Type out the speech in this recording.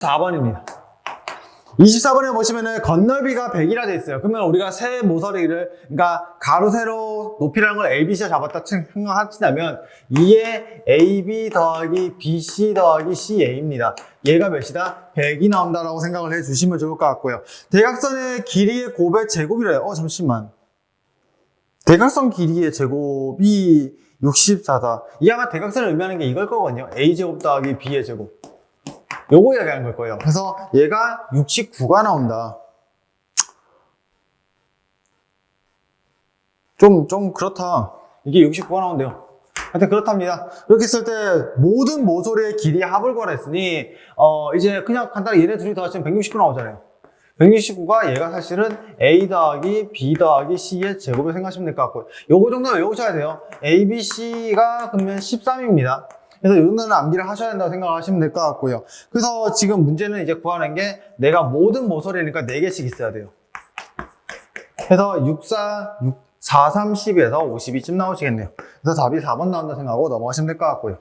4번입니다. 24번에 보시면은 건널비가 100이라 돼 있어요. 그러면 우리가 세 모서리를, 그러니까 가로, 세로, 높이라는 걸 ABC가 잡았다 치- 생각하시다면 2에 AB 더하기 BC 더하기 CA입니다. 얘가 몇이다? 100이 나온다라고 생각을 해 주시면 좋을 것 같고요. 대각선의 길이의 곱의 제곱이래요. 어, 잠시만. 대각선 길이의 제곱이 64다. 이 아마 대각선을 의미하는 게 이걸 거거든요. A제곱 더하기 B의 제곱. 요거 이야기하는 걸 거예요. 그래서 얘가 69가 나온다. 좀, 좀 그렇다. 이게 69가 나온대요. 하여튼 그렇답니다. 이렇게 했을 때 모든 모서리의 길이 합을 구하랬으니 어 이제 그냥 간단히 얘네 둘이 더하시면 169 나오잖아요. 169가 얘가 사실은 A 더하기 B 더하기 C의 제곱을 생각하시면 될 것 같고요. 요거 정도는 외우셔야 돼요. A, B, C가 그러면 13입니다. 그래서 이 정도는 암기를 하셔야 된다고 생각하시면 될 것 같고요. 그래서 지금 문제는 이제 구하는 게 내가 모든 모서리니까 4개씩 있어야 돼요. 그래서 6, 4, 6, 4, 30에서 52쯤 나오시겠네요. 그래서 답이 4번 나온다 생각하고 넘어가시면 될 것 같고요.